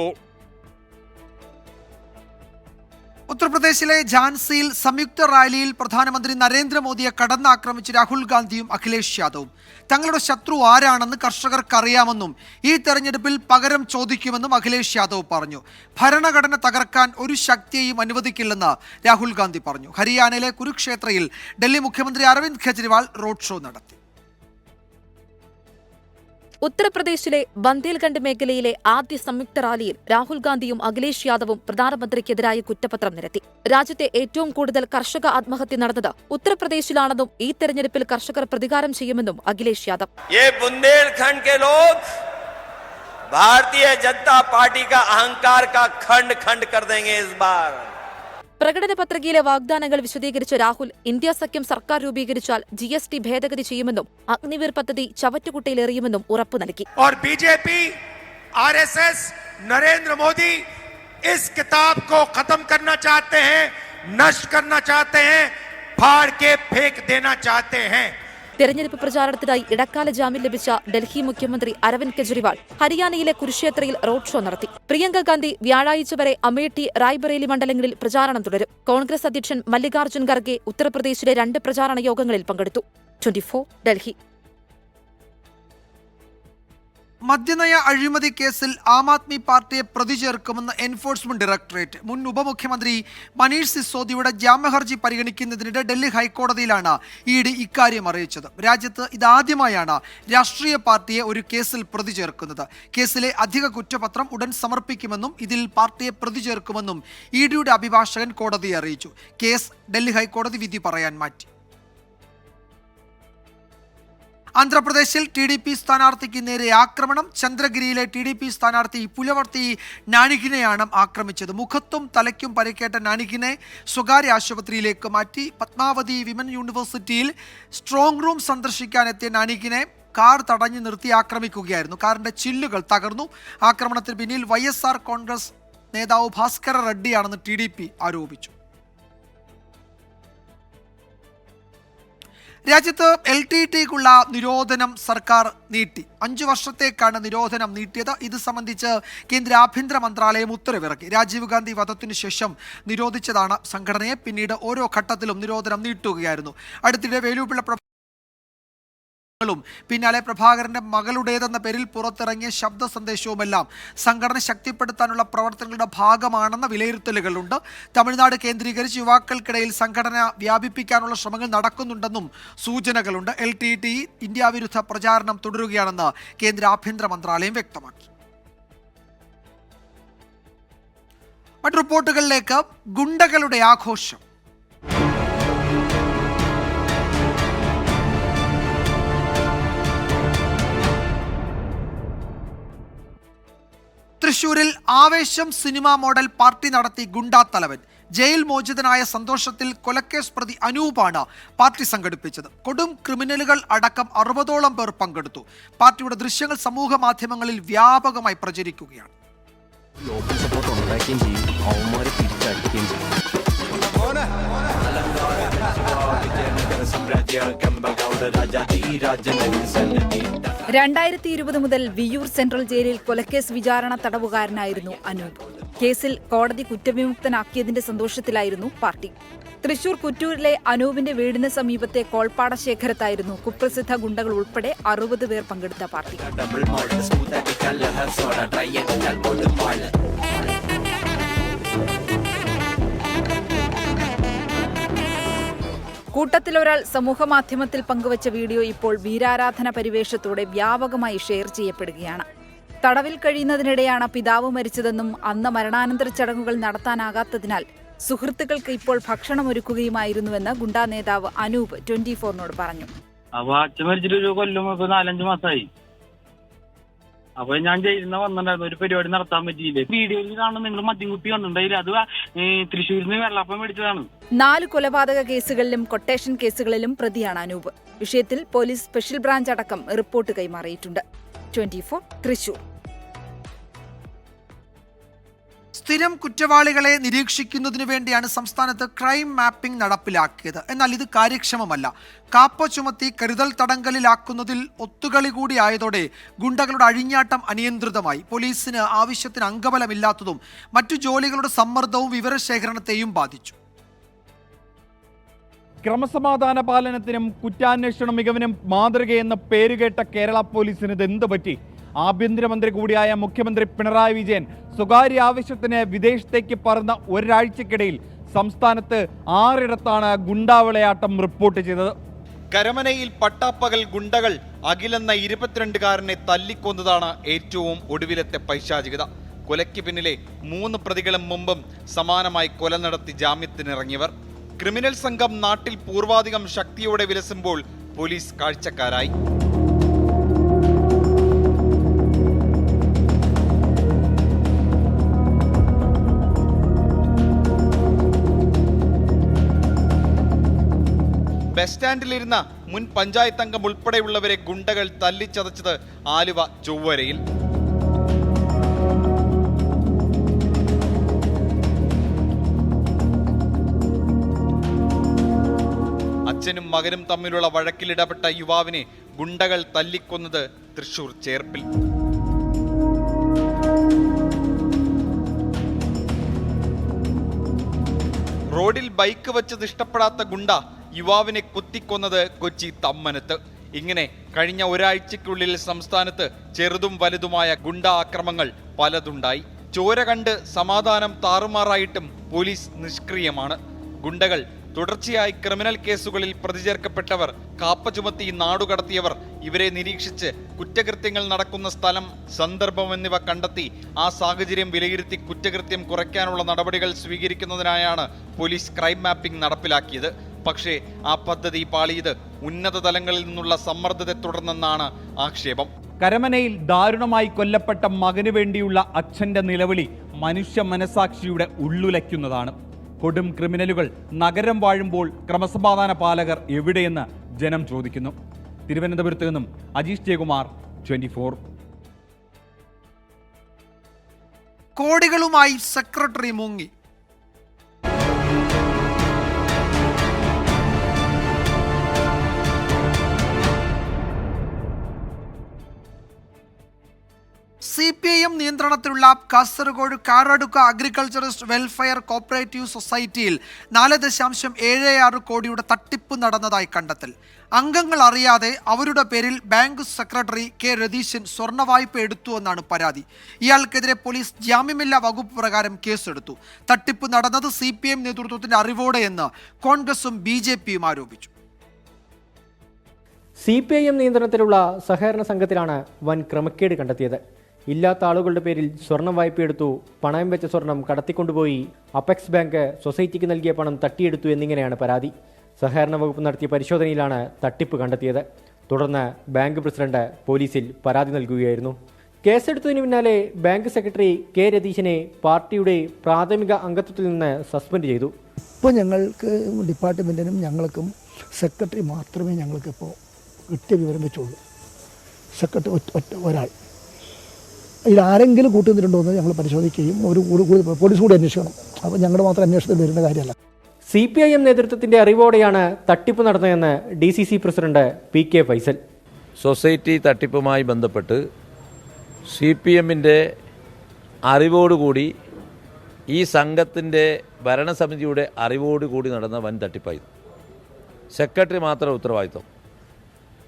ഉത്തർപ്രദേശിലെ ഝാൻസിയിൽ സംയുക്ത റാലിയിൽ പ്രധാനമന്ത്രി നരേന്ദ്രമോദിയെ കടന്നാക്രമിച്ച് രാഹുൽ ഗാന്ധിയും അഖിലേഷ് യാദവും. തങ്ങളുടെ ശത്രു ആരാണെന്ന് കർഷകർക്കറിയാമെന്നും ഈ തെരഞ്ഞെടുപ്പിൽ പകരം ചോദിക്കുമെന്നും അഖിലേഷ് യാദവ് പറഞ്ഞു. ഭരണഘടന തകർക്കാൻ ഒരു ശക്തിയെയും അനുവദിക്കില്ലെന്ന് രാഹുൽ ഗാന്ധി പറഞ്ഞു. ഹരിയാനയിലെ കുരുക്ഷേത്രയിൽ ഡൽഹി മുഖ്യമന്ത്രി അരവിന്ദ് കെജ്രിവാൾ റോഡ് ഷോ നടത്തി.
ഉത്തർപ്രദേശിലെ ബന്ദേൽഖണ്ഡ് മേഖലയിലെ ആദ്യ സംയുക്ത റാലിയിൽ രാഹുൽ ഗാന്ധിയും അഖിലേഷ് യാദവും പ്രധാനമന്ത്രിക്കെതിരായ കുറ്റപത്രം നിരത്തി രാജ്യത്തെ ഏറ്റവും കൂടുതൽ കർഷക ആത്മഹത്യ നടന്നത് ഉത്തർപ്രദേശിലാണെന്നും ഈ തെരഞ്ഞെടുപ്പിൽ കർഷകർ പ്രതികാരം ചെയ്യുമെന്നും അഖിലേഷ് യാദവ്
ये बुंदेलखंड के लोग भारतीय जनता पार्टी का अहंकार का खंड खंड कर देंगे इस बार
പ്രകടന പത്രികയിലെ വാഗ്ദാനങ്ങൾ വിശദീകരിച്ച രാഹുൽ ഇന്ത്യ സഖ്യം സർക്കാർ രൂപീകരിച്ചാൽ ജി എസ് ടി ഭേദഗതി ചെയ്യുമെന്നും അഗ്നിവീർ പദ്ധതി ചവറ്റുകുട്ടയിലെറിയുമെന്നും ഉറപ്പു നൽകി
और बीजेपी आरएसएस नरेंद्र मोदी इस किताब को खत्म करना चाहते हैं नष्ट करना चाहते हैं फाड़ के फेंक देना चाहते हैं
തെരഞ്ഞെടുപ്പ് പ്രചാരണത്തിനായി ഇടക്കാല ജാമ്യം ലഭിച്ച ഡൽഹി മുഖ്യമന്ത്രി അരവിന്ദ് കെജ്രിവാൾ ഹരിയാനയിലെ കുരുക്ഷേത്രയിൽ റോഡ് ഷോ നടത്തി. പ്രിയങ്ക ഗാന്ധി വ്യാഴാഴ്ച വരെ അമേഠി റായ്ബറേലി മണ്ഡലങ്ങളിൽ പ്രചാരണം തുടരും. കോൺഗ്രസ് അധ്യക്ഷൻ മല്ലികാർജുൻ ഖർഗെ ഉത്തർപ്രദേശിലെ രണ്ട് പ്രചാരണ യോഗങ്ങളിൽ പങ്കെടുത്തു. ട്വന്റി ഡൽഹി.
മദ്യനയ അഴിമതി കേസിൽ ആം ആദ്മി പാർട്ടിയെ പ്രതി ചേർക്കുമെന്ന് എൻഫോഴ്സ്മെന്റ് ഡയറക്ടറേറ്റ്. മുൻ ഉപമുഖ്യമന്ത്രി മനീഷ് സിസോദിയുടെ ജാമ്യഹർജി പരിഗണിക്കുന്നതിനിടെ ഡൽഹി ഹൈക്കോടതിയിലാണ് ഇ ഡി ഇക്കാര്യം അറിയിച്ചത്. രാജ്യത്ത് ഇതാദ്യമായാണ് രാഷ്ട്രീയ പാർട്ടിയെ ഒരു കേസിൽ പ്രതി ചേർക്കുന്നത്. കേസിലെ അധിക കുറ്റപത്രം ഉടൻ സമർപ്പിക്കുമെന്നും ഇതിൽ പാർട്ടിയെ പ്രതി ചേർക്കുമെന്നും ഇ ഡിയുടെ അഭിഭാഷകൻ കോടതിയെ അറിയിച്ചു. കേസ് ഡൽഹി ഹൈക്കോടതി വിധി പറയാൻ മാറ്റി. ആന്ധ്രാപ്രദേശിൽ ടി ഡി പി സ്ഥാനാർത്ഥിക്ക് നേരെ ആക്രമണം. ചന്ദ്രഗിരിയിലെ ടി ഡി പി സ്ഥാനാർത്ഥി പുലവർത്തി നാണിഖിനെയാണ് ആക്രമിച്ചത്. മുഖത്തും തലയ്ക്കും പരിക്കേറ്റ നാണിഖിനെ സ്വകാര്യ ആശുപത്രിയിലേക്ക് മാറ്റി. പത്മാവതി വിമൻ യൂണിവേഴ്സിറ്റിയിൽ സ്ട്രോങ് റൂം സന്ദർശിക്കാനെത്തിയ നാണിഖിനെ കാർ തടഞ്ഞു നിർത്തി ആക്രമിക്കുകയായിരുന്നു. കാറിന്റെ ചില്ലുകൾ തകർന്നു. ആക്രമണത്തിന് പിന്നിൽ വൈ കോൺഗ്രസ് നേതാവ് ഭാസ്കര റെഡ്ഡിയാണെന്ന് ടി ആരോപിച്ചു. രാജ്യത്ത് എൽ ടി ടിക്കുള്ള നിരോധനം സർക്കാർ നീട്ടി. അഞ്ചു വർഷത്തേക്കാണ് നിരോധനം നീട്ടിയത്. ഇത് സംബന്ധിച്ച് കേന്ദ്ര ആഭ്യന്തര മന്ത്രാലയം ഉത്തരവിറക്കി. രാജീവ് ഗാന്ധി വധത്തിനു ശേഷം നിരോധിച്ചതാണ് സംഘടനയെ. പിന്നീട് ഓരോ ഘട്ടത്തിലും നിരോധനം നീട്ടുകയായിരുന്നു. അടുത്തിടെ വേലുപിള്ള പിന്നാലെ പ്രഭാകരന്റെ മകളുടേതെന്ന പേരിൽ പുറത്തിറങ്ങിയ ശബ്ദ സന്ദേശവുമെല്ലാം സംഘടന ശക്തിപ്പെടുത്താനുള്ള പ്രവർത്തനങ്ങളുടെ ഭാഗമാണെന്ന വിലയിരുത്തലുകളുണ്ട്. തമിഴ്നാട് കേന്ദ്രീകരിച്ച് യുവാക്കൾക്കിടയിൽ സംഘടന വ്യാപിപ്പിക്കാനുള്ള ശ്രമങ്ങൾ നടക്കുന്നുണ്ടെന്നും സൂചനകളുണ്ട്. എൽ ടി ടി ഇന്ത്യ വിരുദ്ധ പ്രചാരണം തുടരുകയാണെന്ന് കേന്ദ്ര ആഭ്യന്തര മന്ത്രാലയം വ്യക്തമാക്കി. മറ്റു റിപ്പോർട്ടുകളിലേക്ക് ഗുണ്ടകളുടെ ആഘോഷം. തൃശൂരിൽ ആവേശം സിനിമ മോഡൽ പാർട്ടി നടത്തി ഗുണ്ടാ തലവൻ. ജയിൽ മോചിതനായ സന്തോഷത്തിൽ കൊലക്കേസ് പ്രതി അനൂപാണ് പാർട്ടി സംഘടിപ്പിച്ചത്. കൊടും ക്രിമിനലുകൾ അടക്കം അറുപതോളം പേർ പങ്കെടുത്തു. പാർട്ടിയുടെ ദൃശ്യങ്ങൾ സമൂഹ മാധ്യമങ്ങളിൽ വ്യാപകമായി പ്രചരിക്കുകയാണ്.
രണ്ടായിരത്തി ഇരുപത് മുതൽ വിയൂർ സെൻട്രൽ ജയിലിൽ കൊലക്കേസ് വിചാരണ തടവുകാരനായിരുന്നു അനൂപ്. കേസിൽ കോടതി കുറ്റവിമുക്തനാക്കിയതിന്റെ സന്തോഷത്തിലായിരുന്നു പാർട്ടി. തൃശൂർ കുറ്റൂരിലെ അനൂപിന്റെ വീടിന് സമീപത്തെ കോൾപ്പാട ശേഖരത്തായിരുന്നു കുപ്രസിദ്ധ ഗുണ്ടകൾ ഉൾപ്പെടെ അറുപത് പേർ പങ്കെടുത്ത പാർട്ടി. കൂട്ടത്തിലൊരാൾ സമൂഹമാധ്യമത്തിൽ പങ്കുവച്ച വീഡിയോ ഇപ്പോൾ വീരാരാധന പരിവേഷത്തോടെ വ്യാപകമായി ഷെയർ ചെയ്യപ്പെടുകയാണ്. തടവിൽ കഴിയുന്നതിനിടെയാണ് പിതാവ് മരിച്ചതെന്നും അന്ന് മരണാനന്തര ചടങ്ങുകൾ നടത്താനാകാത്തതിനാൽ സുഹൃത്തുക്കൾക്ക് ഇപ്പോൾ ഭക്ഷണം ഒരുക്കുകയുമായിരുന്നുവെന്ന് ഗുണ്ടാ നേതാവ് അനൂപ് ട്വന്റി ഫോറിനോട് പറഞ്ഞു.
മരിച്ചിട്ട് ഒരു കൊല്ലം നാലഞ്ച് മാസമായി അപ്പൊ ഞാൻ ചെയ്യുന്ന വന്നിട്ടുണ്ടായിരുന്നു ഒരു പരിപാടി നടത്താൻ പറ്റിയില്ലേ? വീഡിയോയിൽ കാണുന്ന നിങ്ങൾ മദ്യം കുപ്പി വന്നിട്ടുണ്ടായില്ല? അത് തൃശ്ശൂരിൽ നിന്ന് വെള്ളപ്പം മേടിച്ചതാണ്.
നാല് കൊലപാതക കേസുകളിലും കൊട്ടേഷൻ കേസുകളിലും പ്രതിയാണ് അനൂപ്. വിഷയത്തിൽ പോലീസ് സ്പെഷ്യൽ ബ്രാഞ്ച് അടക്കം റിപ്പോർട്ട് കൈമാറിയിട്ടുണ്ട്. ട്വന്റി തൃശൂർ
സ്ഥിരം കുറ്റവാളികളെ നിരീക്ഷിക്കുന്നതിനു വേണ്ടിയാണ് സംസ്ഥാനത്ത് ക്രൈം മാപ്പിംഗ് നടപ്പിലാക്കിയത്. എന്നാൽ ഇത് കാര്യക്ഷമമല്ല. കാപ്പ ചുമത്തി കരുതൽ തടങ്കലിലാക്കുന്നതിൽ ഒത്തുകളി കൂടി ആയതോടെ ഗുണ്ടകളുടെ അഴിഞ്ഞാട്ടം അനിയന്ത്രിതമായി. പോലീസിന് ആവശ്യത്തിന് അംഗബലമില്ലാത്തതും മറ്റു ജോലികളുടെ സമ്മർദ്ദവും വിവരശേഖരണത്തെയും ബാധിച്ചു.
ക്രമസമാധാന പാലനത്തിനും കുറ്റാന്വേഷണ മികവിനും മാതൃകയെന്ന പേരുകേട്ട കേരള പോലീസിന് ഇത് എന്ത് പറ്റി? ആഭ്യന്തരമന്ത്രി കൂടിയായ മുഖ്യമന്ത്രി പിണറായി വിജയൻ സ്വകാര്യ ആവശ്യത്തിന് വിദേശത്തേക്ക് പറന്ന ഒരാഴ്ചക്കിടയിൽ സംസ്ഥാനത്ത് ആറിടത്താണ് ഗുണ്ടാവിളയാട്ടം റിപ്പോർട്ട് ചെയ്തത്.
കരമനയിൽ പട്ടാപ്പകൽ ഗുണ്ടകൾ അഖിലെന്ന ഇരുപത്തിരണ്ടുകാരനെ തല്ലിക്കൊന്നതാണ് ഏറ്റവും ഒടുവിലത്തെ പൈശാചികത. കൊലയ്ക്ക് പിന്നിലെ മൂന്ന് പ്രതികളും മുമ്പും സമാനമായി കൊല നടത്തി ജാമ്യത്തിനിറങ്ങിയവർ. ക്രിമിനൽ സംഘം നാട്ടിൽ പൂർവാധികം ശക്തിയോടെ വിലസുമ്പോൾ പോലീസ് കാഴ്ചക്കാരായി. ബസ് സ്റ്റാൻഡിലിരുന്ന മുൻ പഞ്ചായത്ത് അംഗം ഉൾപ്പെടെയുള്ളവരെ ഗുണ്ടകൾ തല്ലിച്ചതച്ചത് ആലുവ ചൊവ്വരയിൽ. അച്ഛനും മകനും തമ്മിലുള്ള വഴക്കിലിടപെട്ട യുവാവിനെ ഗുണ്ടകൾ തല്ലിക്കൊന്നത് തൃശൂർ ചേർപ്പിൽ. റോഡിൽ ബൈക്ക് വച്ചത് ഇഷ്ടപ്പെടാത്ത ഗുണ്ട യുവാവിനെ കുത്തിക്കൊന്നത് കൊച്ചി തമ്മനത്ത്. ഇങ്ങനെ കഴിഞ്ഞ ഒരാഴ്ചയ്ക്കുള്ളിൽ സംസ്ഥാനത്ത് ചെറുതും വലുതുമായ ഗുണ്ടാക്രമങ്ങൾ പലതുണ്ടായി. ചോര കണ്ട് സമാധാനം താറുമാറായിട്ടും പോലീസ് നിഷ്ക്രിയമാണ്. ഗുണ്ടകൾ തുടർച്ചയായി ക്രിമിനൽ കേസുകളിൽ പ്രതിചേർക്കപ്പെട്ടവർ കാപ്പ ചുമത്തി നാടുകടത്തിയവർ ഇവരെ നിരീക്ഷിച്ച് കുറ്റകൃത്യങ്ങൾ നടക്കുന്ന സ്ഥലം സന്ദർഭം എന്നിവ കണ്ടെത്തി ആ സാഹചര്യം വിലയിരുത്തി കുറ്റകൃത്യം കുറയ്ക്കാനുള്ള നടപടികൾ സ്വീകരിക്കുന്നതിനായാണ് പോലീസ് ക്രൈം മാപ്പിംഗ് നടപ്പിലാക്കിയത്. പക്ഷേ ആ പദ്ധതി പാളിയത് ഉന്നത തലങ്ങളിൽ നിന്നുള്ള സമ്മർദ്ദത്തെ തുടർന്നെന്നാണ് ആക്ഷേപം.
കരമനയിൽ ദാരുണമായി കൊല്ലപ്പെട്ട മകന് വേണ്ടിയുള്ള അച്ഛന്റെ നിലവിളി മനുഷ്യ മനസാക്ഷിയുടെ ഉള്ളുലയ്ക്കുന്നതാണ്. കൊടും ക്രിമിനലുകൾ നഗരം വാഴുമ്പോൾ ക്രമസമാധാന പാലകർ എവിടെയെന്ന് ജനം ചോദിക്കുന്നു. തിരുവനന്തപുരത്ത് നിന്നും അജീഷ് ജയകുമാർ ട്വന്റി ഫോർ.
കോടികളുമായി സെക്രട്ടറി മുങ്ങി. സി പി ഐ എം നിയന്ത്രണത്തിലുള്ള Kasaragod Karadukka agriculturist welfare cooperative സൊസൈറ്റിയിൽ നാല് ദശാംശം ഏഴ് ആറ് കോടിയുടെ തട്ടിപ്പ് നടന്നതായി കണ്ടെത്തൽ. അംഗങ്ങൾ അറിയാതെ അവരുടെ പേരിൽ ബാങ്ക് സെക്രട്ടറി കെ രതീശൻ സ്വർണ വായ്പ എടുത്തുവെന്നാണ് പരാതി. ഇയാൾക്കെതിരെ പോലീസ് ജാമ്യമില്ലാ വകുപ്പ് പ്രകാരം കേസെടുത്തു. തട്ടിപ്പ് നടന്നത് സി പി എം നേതൃത്വത്തിന്റെ അറിവോടെയെന്ന് കോൺഗ്രസും ബി ജെ പിയും ആരോപിച്ചു.
സി പി ഐ എം നിയന്ത്രണത്തിലുള്ള സഹകരണ സംഘത്തിലാണ് വൻ ക്രമക്കേട് കണ്ടെത്തിയത്. ഇല്ലാത്ത ആളുകളുടെ പേരിൽ സ്വർണം വായ്പയെടുത്തു പണയം വെച്ച സ്വർണം കടത്തിക്കൊണ്ടുപോയി അപെക്സ് ബാങ്ക് സൊസൈറ്റിക്ക് നൽകിയ പണം തട്ടിയെടുത്തു എന്നിങ്ങനെയാണ് പരാതി. സഹകരണ വകുപ്പ് നടത്തിയ പരിശോധനയിലാണ് തട്ടിപ്പ് കണ്ടെത്തിയത്. തുടർന്ന് ബാങ്ക് പ്രസിഡന്റ് പോലീസിൽ പരാതി നൽകുകയായിരുന്നു. കേസെടുത്തതിന് പിന്നാലെ ബാങ്ക് സെക്രട്ടറി കെ രതീശനെ പാർട്ടിയുടെ പ്രാഥമിക അംഗത്വത്തിൽ നിന്ന് സസ്പെൻഡ് ചെയ്തു.
ഇപ്പോൾ ഞങ്ങൾക്ക് ഡിപ്പാർട്ട്മെന്റിനും ഞങ്ങൾക്കും സെക്രട്ടറി മാത്രമേ ഞങ്ങൾക്കിപ്പോൾ കിട്ടിയ വിവരം വെച്ചുള്ളൂ. സെക്രട്ടറി ഒരാൾ. ഇതിൽ കൂട്ടി നിന്നിട്ടുണ്ടോ എന്ന് ഞങ്ങൾ പരിശോധിക്കുകയും ഒരു കൂടി കൂടി പോലീസ് കൂടി അന്വേഷിക്കണം. അപ്പോൾ ഞങ്ങളുടെ മാത്രം അന്വേഷണത്തിൽ വരുന്ന കാര്യമല്ല.
സി പി ഐ എം നേതൃത്വത്തിന്റെ അറിവോടെയാണ് തട്ടിപ്പ് നടന്നതെന്ന് D C C president P K Faisal.
Society തട്ടിപ്പുമായി ബന്ധപ്പെട്ട് സി പി എമ്മിന്റെ അറിവോടുകൂടി ഈ സംഘത്തിന്റെ ഭരണസമിതിയുടെ അറിവോടുകൂടി നടന്ന വൻ തട്ടിപ്പായിരുന്നു. സെക്രട്ടറി മാത്രം ഉത്തരവാദിത്വം.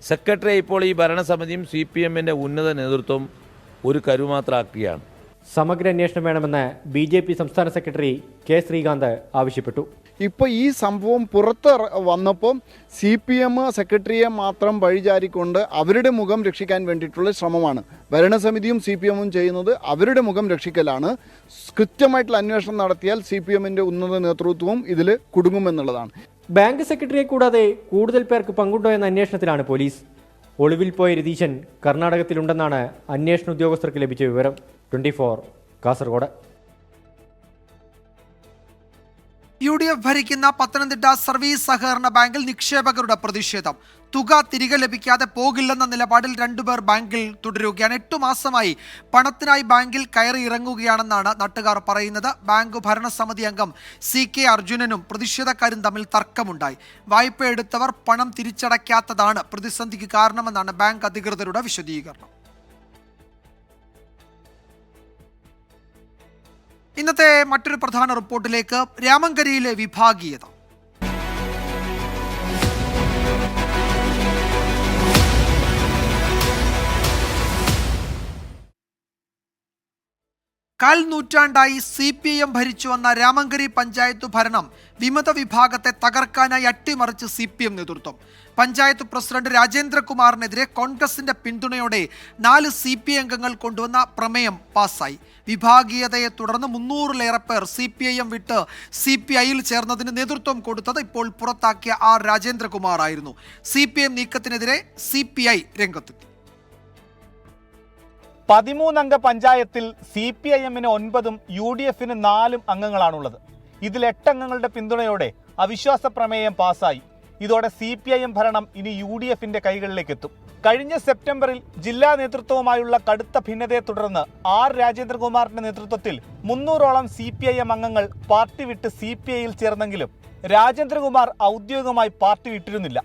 സെക്രട്ടറി ഇപ്പോൾ ഈ ഭരണസമിതിയും സി പി എമ്മിന്റെ ഉന്നത നേതൃത്വം ഒരു കരുമാത്രമാക്കുകയാണ്
സമഗ്ര അന്വേഷണം വേണമെന്ന് ബി ജെ പി സംസ്ഥാന സെക്രട്ടറി കെ ശ്രീകാന്ത് ആവശ്യപ്പെട്ടു.
ഇപ്പോൾ ഈ സംഭവം പുറത്ത് വന്നപ്പോൾ സി പി എം സെക്രട്ടറിയെ മാത്രം വഴിചാരിക്കൊണ്ട് അവരുടെ മുഖം രക്ഷിക്കാൻ വേണ്ടിയിട്ടുള്ള ശ്രമമാണ്. ഭരണസമിതിയും സി പി എമ്മും ചെയ്യുന്നത് അവരുടെ മുഖം രക്ഷിക്കലാണ്. കൃത്യമായിട്ടുള്ള അന്വേഷണം നടത്തിയാൽ സി പി എമ്മിന്റെ ഉന്നത നേതൃത്വവും ഇതിൽ കുടുങ്ങുമെന്നുള്ളതാണ്.
ബാങ്ക് സെക്രട്ടറിയെ കൂടാതെ കൂടുതൽ പേർക്ക് പങ്കുണ്ടോ എന്ന അന്വേഷണത്തിലാണ് പോലീസ്. ഒളിവിൽ പോയ രതീശൻ കർണാടകത്തിലുണ്ടെന്നാണ് അന്വേഷണ ഉദ്യോഗസ്ഥർക്ക് ലഭിച്ച വിവരം. Twenty Kasaragod.
U D F ഭരിക്കുന്ന പത്തനംതിട്ട സർവീസ് സഹകരണ ബാങ്കിൽ നിക്ഷേപകരുടെ പ്രതിഷേധം. തുക തിരികെ ലഭിക്കാതെ പോകില്ലെന്ന നിലപാടിൽ രണ്ടുപേർ ബാങ്കിൽ തുടരുകയാണ്. എട്ടു മാസമായി പണത്തിനായി ബാങ്കിൽ കയറി ഇറങ്ങുകയാണെന്നാണ് നാട്ടുകാർ പറയുന്നത്. ബാങ്ക് ഭരണസമിതി അംഗം സി കെ അർജുനനും പ്രതിഷേധക്കാരും തമ്മിൽ തർക്കമുണ്ടായി. വായ്പ എടുത്തവർ പണം തിരിച്ചടയ്ക്കാത്തതാണ് പ്രതിസന്ധിക്ക് കാരണമെന്നാണ് ബാങ്ക് അധികൃതരുടെ വിശദീകരണം. ഇന്നത്തെ മറ്റൊരു പ്രധാന റിപ്പോർട്ടിലേക്ക് രാമങ്കരിയിലെ വിഭാഗീയത. കാൽ നൂറ്റാണ്ടായി സി പി എം ഭരിച്ചു വന്ന രാമങ്കരി പഞ്ചായത്ത് ഭരണം വിമത വിഭാഗത്തെ തകർക്കാനായി അട്ടിമറിച്ച് സി പി എം നേതൃത്വം. പഞ്ചായത്ത് പ്രസിഡന്റ് രാജേന്ദ്രകുമാറിനെതിരെ കോൺഗ്രസിന്റെ പിന്തുണയോടെ നാല് സി പി അംഗങ്ങൾ കൊണ്ടുവന്ന പ്രമേയം പാസായി വിഭാഗീയതയെ തുടർന്ന് മുന്നൂറിലേറെ പേർ സി പി ഐ എം വിട്ട് സി പി ഐയിൽ ചേർന്നതിന് നേതൃത്വം കൊടുത്തത് ഇപ്പോൾ പുറത്താക്കിയ ആർ രാജേന്ദ്രകുമാർ ആയിരുന്നു സി പി എം നീക്കത്തിനെതിരെ സി പി ഐ രംഗത്തെത്തി.
പതിമൂന്നംഗ പഞ്ചായത്തിൽ സി പി ഐ എമ്മിന് ഒൻപതും യു ഡി എഫിന് നാലും അംഗങ്ങളാണുള്ളത്. ഇതിൽ എട്ടംഗങ്ങളുടെ പിന്തുണയോടെ അവിശ്വാസ പ്രമേയം പാസായി ഇതോടെ സി പി ഐ എം ഭരണം ഇനി യു ഡി എഫിന്റെ കൈകളിലേക്ക് എത്തും കഴിഞ്ഞ സെപ്റ്റംബറിൽ ജില്ലാ നേതൃത്വവുമായുള്ള കടുത്ത ഭിന്നതയെ തുടർന്ന് ആർ രാജേന്ദ്രകുമാറിന്റെ നേതൃത്വത്തിൽ മുന്നൂറോളം സി പി ഐ എം അംഗങ്ങൾ പാർട്ടി വിട്ട് സി പി ഐയിൽ ചേർന്നെങ്കിലും രാജേന്ദ്രകുമാർ ഔദ്യോഗികമായി പാർട്ടി വിട്ടിരുന്നില്ല.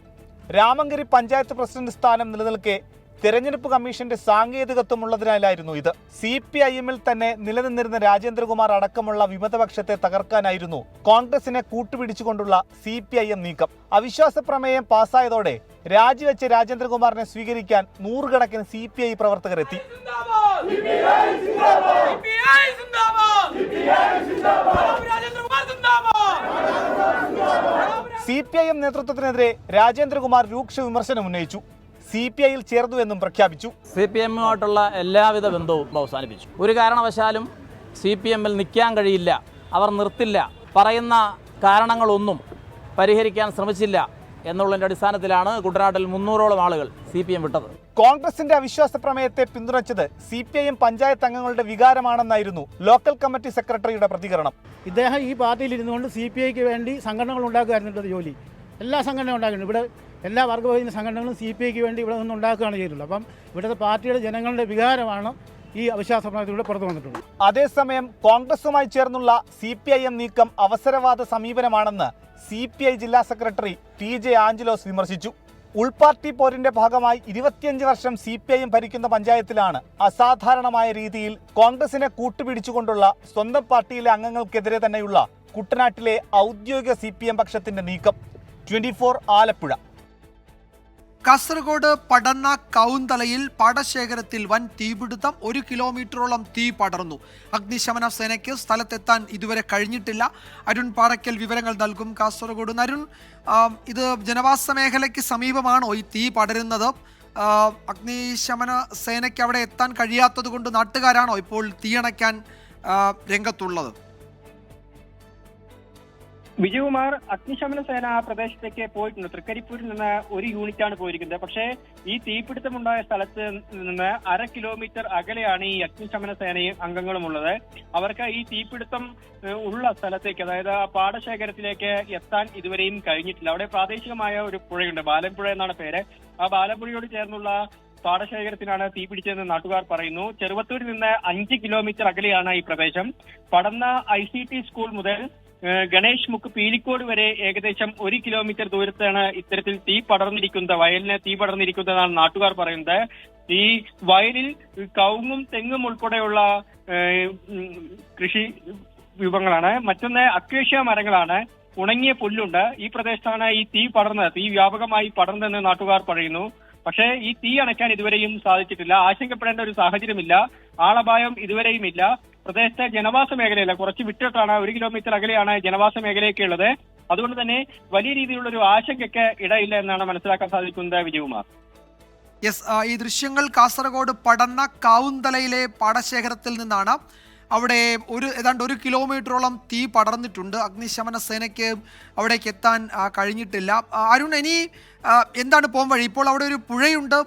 രാമങ്കരി പഞ്ചായത്ത് പ്രസിഡന്റ് സ്ഥാനം നിലനിൽക്കെ തെരഞ്ഞെടുപ്പ് കമ്മീഷന്റെ സാങ്കേതികത്വം ഉള്ളതിനാലായിരുന്നു ഇത്. സി പി ഐ എമ്മിൽ തന്നെ നിലനിന്നിരുന്ന രാജേന്ദ്രകുമാർ അടക്കമുള്ള വിമതപക്ഷത്തെ തകർക്കാനായിരുന്നു കോൺഗ്രസിനെ കൂട്ടുപിടിച്ചുകൊണ്ടുള്ള സി പി ഐ എം നീക്കം. അവിശ്വാസ പ്രമേയം പാസ്സായതോടെ രാജിവെച്ച രാജേന്ദ്രകുമാറിനെ സ്വീകരിക്കാൻ നൂറുകണക്കിന് സി പി ഐ പ്രവർത്തകർ എത്തി. സി പി ഐ എം നേതൃത്വത്തിനെതിരെ രാജേന്ദ്രകുമാർ രൂക്ഷ വിമർശനം ഉന്നയിച്ചു. സി പി ഐയിൽ ചേർന്നു എന്നും പ്രഖ്യാപിച്ചു.
സി പി എമ്മുമായിട്ടുള്ള എല്ലാവിധ ബന്ധവും അവസാനിപ്പിച്ചു. ഒരു കാരണവശാലും സി പി എമ്മിൽ നിൽക്കാൻ കഴിയില്ല അവർ നിർത്തില്ല പറയുന്ന കാരണങ്ങളൊന്നും പരിഹരിക്കാൻ ശ്രമിച്ചില്ല എന്നുള്ളതിന്റെ അടിസ്ഥാനത്തിലാണ് കുട്ടനാട്ടിൽ മുന്നൂറോളം ആളുകൾ സി പി എം വിട്ടത്.
കോൺഗ്രസിന്റെ അവിശ്വാസ പ്രമേയത്തെ പിന്തുണച്ചത് C P I M panchayat അംഗങ്ങളുടെ വികാരമാണെന്നായിരുന്നു ലോക്കൽ കമ്മിറ്റി സെക്രട്ടറിയുടെ പ്രതികരണം.
ഇദ്ദേഹം ഈ പാർട്ടിയിൽ ഇരുന്നുകൊണ്ട് സി പി ഐക്ക് വേണ്ടി സംഘടനകൾ ഉണ്ടാക്കുകയായിരുന്നു ജോലി. എല്ലാ സംഘടനയും ഉണ്ടാക്കുന്നുണ്ട്. ഇവിടെ എല്ലാ വർഗവൈദ്യ സംഘടനകളും സി പി ഐക്ക് വേണ്ടി ഇവിടെ നിന്ന് ഉണ്ടാക്കുകയാണ് ചെയ്തിട്ടുള്ളത്. അപ്പം ഇവിടുത്തെ പാർട്ടിയുടെ ജനങ്ങളുടെ വികാരമാണ് ഈ അവിശ്വാസ പ്രമേയത്തിലൂടെ പുറത്തു വന്നിട്ടുള്ളത്.
അതേസമയം കോൺഗ്രസുമായി ചേർന്നുള്ള സി പി ഐ എം നീക്കം അവസരവാദ സമീപനമാണെന്ന് സി പി ഐ ജില്ലാ സെക്രട്ടറി ടി ജെ ആഞ്ചലോസ് വിമർശിച്ചു. ഉൾപാർട്ടി പോരിന്റെ ഭാഗമായി ഇരുപത്തിയഞ്ച് വർഷം സി പി ഐ ഭരിക്കുന്ന പഞ്ചായത്തിലാണ് അസാധാരണമായ രീതിയിൽ കോൺഗ്രസിനെ കൂട്ടുപിടിച്ചുകൊണ്ടുള്ള സ്വന്തം പാർട്ടിയിലെ അംഗങ്ങൾക്കെതിരെ തന്നെയുള്ള കുട്ടനാട്ടിലെ ഔദ്യോഗിക സി പക്ഷത്തിന്റെ നീക്കം. ട്വന്റി ആലപ്പുഴ.
കാസർഗോഡ് പടന്ന കൗന്തലയിൽ പാടശേഖരത്തിൽ വൻ തീപിടുത്തം ഒരു കിലോമീറ്ററോളം തീ പടർന്നു. അഗ്നിശമന സേനയ്ക്ക് സ്ഥലത്തെത്താൻ ഇതുവരെ കഴിഞ്ഞിട്ടില്ല. അരുൺ പാറയ്ക്കൽ വിവരങ്ങൾ നൽകും കാസർഗോഡ്. അരുൺ ഇത് ജനവാസ മേഖലയ്ക്ക് സമീപമാണോ ഈ തീ പടരുന്നത്? അഗ്നിശമന സേനയ്ക്ക് അവിടെ എത്താൻ കഴിയാത്തത് കൊണ്ട് നാട്ടുകാരാണോ ഇപ്പോൾ തീയണയ്ക്കാൻ രംഗത്തുള്ളത്?
വിജയകുമാർ അഗ്നിശമന സേന ആ പ്രദേശത്തേക്ക് പോയിട്ടുണ്ട്. തൃക്കരിപ്പൂരിൽ നിന്ന് ഒരു യൂണിറ്റാണ് പോയിരിക്കുന്നത്. പക്ഷേ ഈ തീപിടുത്തമുണ്ടായ സ്ഥലത്ത് നിന്ന് അര കിലോമീറ്റർ അകലെയാണ് ഈ അഗ്നിശമന സേനയും അംഗങ്ങളും ഉള്ളത് അവർക്ക് ഈ തീപിടുത്തം ഉള്ള സ്ഥലത്തേക്ക് അതായത് ആ പാടശേഖരത്തിലേക്ക് എത്താൻ ഇതുവരെയും കഴിഞ്ഞിട്ടില്ല. അവിടെ പ്രാദേശികമായ ഒരു പുഴയുണ്ട്. ബാലൻപുഴ എന്നാണ് പേര്. ആ ബാലൻപുഴയോട് ചേർന്നുള്ള പാടശേഖരത്തിനാണ് തീ പിടിച്ചതെന്ന് നാട്ടുകാർ പറയുന്നു. ചെറുവത്തൂരിൽ നിന്ന് അഞ്ച് കിലോമീറ്റർ അകലെയാണ് ഈ പ്രദേശം. പടന്ന ഐ സ്കൂൾ മുതൽ ഗണേഷ് മുക്ക് പീലിക്കോട് വരെ ഏകദേശം ഒരു കിലോമീറ്റർ ദൂരത്താണ് ഇത്തരത്തിൽ തീ പടർന്നിരിക്കുന്നത്. വയലിന് തീ പടർന്നിരിക്കുന്നതാണ് നാട്ടുകാർ പറയുന്നത്. ഈ വയലിൽ കവുങ്ങും തെങ്ങും ഉൾപ്പെടെയുള്ള കൃഷി വിഭവങ്ങളാണ്. മറ്റൊന്ന് അക്വേഷ്യ മരങ്ങളാണ്. ഉണങ്ങിയ പുല്ലുണ്ട്. ഈ പ്രദേശത്താണ് ഈ തീ പടർന്നത്. തീ വ്യാപകമായി പടർന്നതെന്ന് നാട്ടുകാർ പറയുന്നു. പക്ഷേ ഈ തീ അണയ്ക്കാൻ ഇതുവരെയും സാധിച്ചിട്ടില്ല. ആശങ്കപ്പെടേണ്ട ഒരു സാഹചര്യമില്ല. ആളപായം ഇതുവരെയും ഇല്ല പ്രദേശത്തെ ജനവാസ മേഖലയല്ല. കുറച്ച് വിട്ടിട്ടാണ് ഒരു കിലോമീറ്റർ അകലെയാണ് ജനവാസ മേഖലയൊക്കെ ഉള്ളത്. അതുകൊണ്ട് തന്നെ വലിയ രീതിയിലുള്ള ഒരു ആശങ്കയ്ക്ക് ഇടയില്ല എന്നാണ് മനസ്സിലാക്കാൻ സാധിക്കുന്നത് വിജയകുമാർ.
യെസ് ഈ ദൃശ്യങ്ങൾ കാസർഗോഡ് പടന്ന കാവുന്തലയിലെ പാടശേഖരത്തിൽ നിന്നാണ്. അവിടെ ഒരു ഏതാണ്ട് ഒരു കിലോമീറ്ററോളം തീ പടർന്നിട്ടുണ്ട്. അഗ്നിശമന സേനയ്ക്ക് അവിടേക്ക് എത്താൻ കഴിഞ്ഞിട്ടില്ല. അരുൺ ഇനി എന്താണ് പോം വഴി? ഇപ്പോൾ അവിടെ ഒരു പുഴയുണ്ട്.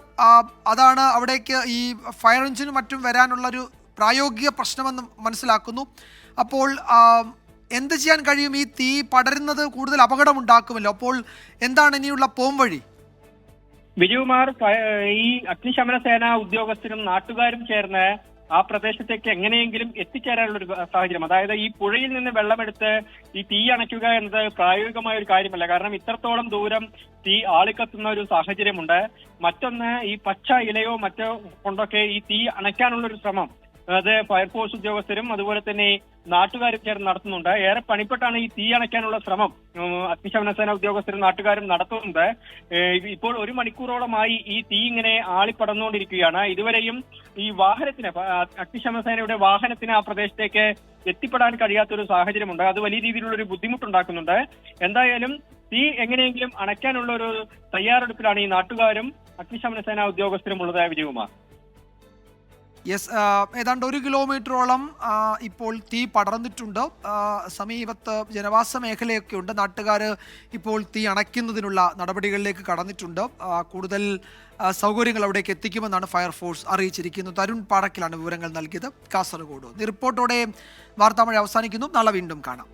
അതാണ് അവിടേക്ക് ഈ ഫയർ എഞ്ചിനും മറ്റും വരാനുള്ളൊരു പ്രായോഗിക പ്രശ്നമെന്ന് മനസ്സിലാക്കുന്നു. അപ്പോൾ എന്ത് ചെയ്യാൻ കഴിയും? ഈ തീ പടരുന്നത് കൂടുതൽ അപകടമുണ്ടാക്കുമല്ലോ. അപ്പോൾ എന്താണ് ഇനിയുള്ള പോം വഴി?
വിജയകുമാർ ഈ അഗ്നിശമന സേന ഉദ്യോഗസ്ഥരും നാട്ടുകാരും ചേർന്ന് ആ പ്രദേശത്തേക്ക് എങ്ങനെയെങ്കിലും എത്തിച്ചേരാനുള്ള ഒരു സാഹചര്യം. അതായത് ഈ പുഴയിൽ നിന്ന് വെള്ളമെടുത്ത് ഈ തീ അണയ്ക്കുക എന്നത് പ്രായോഗികമായ ഒരു കാര്യമല്ല. കാരണം ഇത്രത്തോളം ദൂരം തീ ആളിക്കത്തുന്ന ഒരു സാഹചര്യമുണ്ട്. മറ്റൊന്ന് ഈ പച്ച ഇലയോ മറ്റോ കൊണ്ടൊക്കെ ഈ തീ അണയ്ക്കാനുള്ള ഒരു ശ്രമം അത് ഫയർഫോഴ്സ് ഉദ്യോഗസ്ഥരും അതുപോലെ തന്നെ നാട്ടുകാരും ചേർന്ന് നടത്തുന്നുണ്ട്. ഏറെ പണിപ്പെട്ടാണ് ഈ തീ അണയ്ക്കാനുള്ള ശ്രമം. അഗ്നിശമന സേന ഉദ്യോഗസ്ഥരും നാട്ടുകാരും നടത്തുന്നുണ്ട്. ഏഹ് ഇപ്പോൾ ഒരു മണിക്കൂറോളമായി ഈ തീ ഇങ്ങനെ ആളിപ്പടർന്നുകൊണ്ടിരിക്കുകയാണ്. ഇതുവരെയും ഈ വാഹനത്തിന് അഗ്നിശമന സേനയുടെ വാഹനത്തിന് ആ പ്രദേശത്തേക്ക് എത്തിപ്പെടാൻ കഴിയാത്തൊരു സാഹചര്യമുണ്ട്. അത് വലിയ രീതിയിലുള്ള ഒരു ബുദ്ധിമുട്ടുണ്ടാക്കുന്നുണ്ട്. എന്തായാലും തീ എങ്ങനെയെങ്കിലും അണയ്ക്കാനുള്ള ഒരു തയ്യാറെടുപ്പിലാണ് ഈ നാട്ടുകാരും അഗ്നിശമന സേന ഉദ്യോഗസ്ഥരും ഉള്ളത് വിജയകുമാർ.
യെസ് ആ, ഏതാണ്ട് ഒരു കിലോമീറ്ററോളം ഇപ്പോൾ തീ പടർന്നിട്ടുണ്ട്. സമീപത്ത് ജനവാസ മേഖലയൊക്കെ ഉണ്ട്. നാട്ടുകാർ ഇപ്പോൾ തീ അണയ്ക്കുന്നതിനുള്ള നടപടികളിലേക്ക് കടന്നിട്ടുണ്ട്. കൂടുതൽ സൗകര്യങ്ങൾ അവിടേക്ക് എത്തിക്കുമെന്നാണ് ഫയർഫോഴ്സ് അറിയിച്ചിരിക്കുന്നത് തരുൺ പാടക്കിലാണ് വിവരങ്ങൾ നൽകിയത്. കാസർഗോഡ്. റിപ്പോർട്ടോടെ വാർത്താമഴ അവസാനിക്കുന്നു. നാളെ വീണ്ടും കാണാം.